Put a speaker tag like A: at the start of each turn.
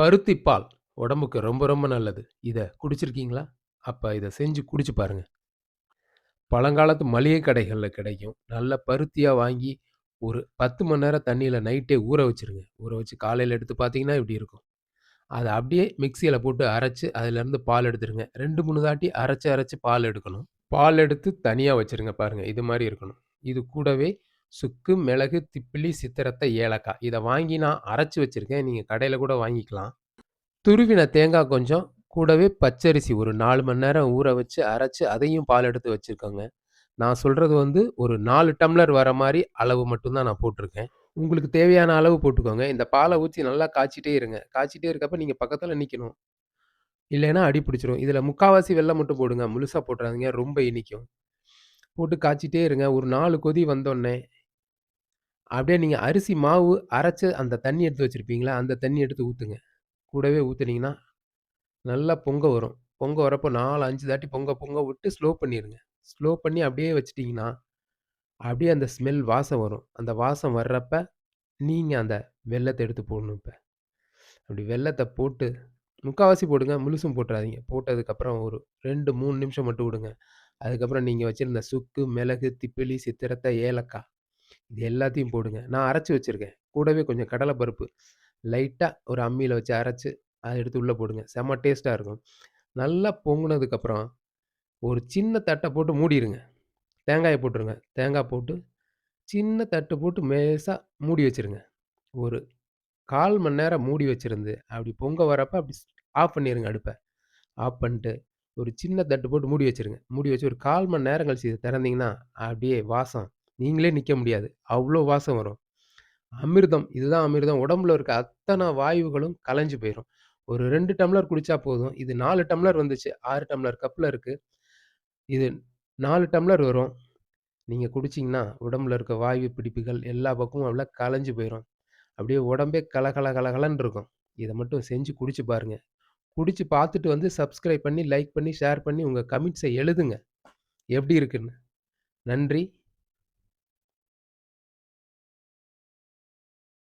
A: பருத்தி பால் உடம்புக்கு ரொம்ப ரொம்ப நல்லது. இதை குடிச்சிருக்கீங்களா? அப்போ இதை செஞ்சு குடிச்சு பாருங்கள் பழங்காலத்து மளிகை கடைகளில் கிடைக்கும். நல்ல பருத்தியாக வாங்கி ஒரு 10 மணி நேரம் தண்ணியில் நைட்டே ஊற வச்சுருங்க. ஊற வச்சு காலையில் எடுத்து பார்த்தீங்கன்னா, இப்படி இருக்கும். அதை அப்படியே மிக்சியில் போட்டு அரைச்சி அதிலேருந்து பால் எடுத்துருங்க. 2, 3 தாட்டி அரைச்சி அரைச்சி பால் எடுக்கணும். பால் எடுத்து தனியாக வச்சுருங்க பாருங்கள் இது மாதிரி இருக்கணும். இது கூடவே சுக்கு, மிளகு, திப்பிலி, சித்திரத்தை, ஏலக்காய். இதை வாங்கி நான் அரைச்சி வச்சுருக்கேன் நீங்கள் கடையில் கூட வாங்கிக்கலாம். துருவின தேங்காய் கொஞ்சம், கூடவே பச்சரிசி ஒரு நாலு மணி நேரம் ஊற வச்சு, அரைச்சி அதையும் பால் எடுத்து வச்சுருக்கோங்க நான் சொல்கிறது வந்து ஒரு நாலு டம்ளர் வர மாதிரி அளவு மட்டும்தான் நான் போட்டிருக்கேன் உங்களுக்கு தேவையான அளவு போட்டுக்கோங்க. இந்த பாலை ஊற்றி நல்லா காய்ச்சிட்டே இருங்க. காய்ச்சிட்டே இருக்கப்ப நீங்கள் பக்கத்தில் நிற்கணும் இல்லைன்னா அடி பிடிச்சிரும். இதில் முக்காவாசி வெள்ளம் மட்டும் போடுங்க. முழுசாக போட்டுறாதீங்க. ரொம்ப இனிக்கும். போட்டு காய்ச்சிட்டே இருங்க. ஒரு நாலு கொதி வந்தோன்னே அப்படியே நீங்க அரிசி மாவு அரைச்சு அந்த தண்ணி எடுத்து வச்சிருப்பீங்களா, அந்த தண்ணி எடுத்து ஊத்துங்க. கூடவே ஊத்துனீங்கன்னா, நல்லா பொங்க வரும். பொங்க வரப்போ 4, 5 தாட்டி பொங்க பொங்க விட்டு ஸ்லோ பண்ணிருங்க. ஸ்லோ பண்ணி அப்படியே வச்சுட்டீங்கன்னா, அப்படியே அந்த ஸ்மெல் வாசம் வரும். அந்த வாசம் வர்றப்ப, நீங்க அந்த வெல்லத்த எடுத்து போடணும் இப்ப. அப்படி வெல்லத்த போட்டு முக்காவாசி போடுங்க. முழுசும் போட்டுறாதீங்க. போட்டதுக்கப்புறம் ஒரு 2, 3 நிமிஷம் மட்டும் விடுங்க. அதுக்கப்புறம் நீங்க வச்சிருந்த சுக்கு, மிளகு, திப்பிலி, சித்திரத்தை, ஏலக்காய் இது எல்லாத்தையும் போடுங்க. நான் அரைச்சி வச்சுருக்கேன் கூடவே கொஞ்சம் கடலை பருப்பு. லைட்டாக ஒரு அம்மியில் வச்சு அரைச்சி அதை எடுத்து உள்ளே போடுங்க. செம்ம டேஸ்ட்டாக இருக்கும். நல்லா பொங்குனதுக்கப்புறம், ஒரு சின்ன தட்டை போட்டு மூடிருங்க. தேங்காயை போட்டுருங்க. தேங்காய் போட்டு, சின்ன தட்டு போட்டு மேசாக மூடி வச்சுருங்க. ஒரு 1/4 மணி நேரம் மூடி வச்சுருந்து அப்படி பொங்க வரப்ப அப்படி ஆஃப் பண்ணிடுங்க அடுப்பை ஆஃப் பண்ணிட்டு, ஒரு சின்ன தட்டு போட்டு மூடி வச்சுருங்க. மூடி வச்சு ஒரு 1/4 மணி நேரம் கழிச்சு இத திறந்தீங்கன்னா, அப்படியே வாசம் நீங்களே நிற்க முடியாது. அவ்வளோ வாசம் வரும். அமிர்தம். இதுதான் அமிர்தம். உடம்புல இருக்க அத்தனை வாயுகளும் கலைஞ்சு போயிடும் ஒரு ரெண்டு டம்ளர் குடிச்சா போதும். இது நாலு டம்ளர் வந்துச்சு. ஆறு டம்ளர் கப்பில் இருக்கு. இது நாலு டம்ளர் வரும். நீங்கள் குடிச்சிங்கன்னா உடம்புல இருக்க வாயு பிடிப்புகள் எல்லா பக்கமும் நல்லா கலைஞ்சு போயிடும் அப்படியே உடம்பே கலகல கலகலன்னு இருக்கும். இதை மட்டும் செஞ்சு குடிச்சு பாருங்க. குடிச்சு பார்த்துட்டு வந்து சப்ஸ்கிரைப் பண்ணி, லைக் பண்ணி, ஷேர் பண்ணி உங்கள் கமெண்ட்ஸை எழுதுங்க. எப்படி இருக்குன்னு. நன்றி.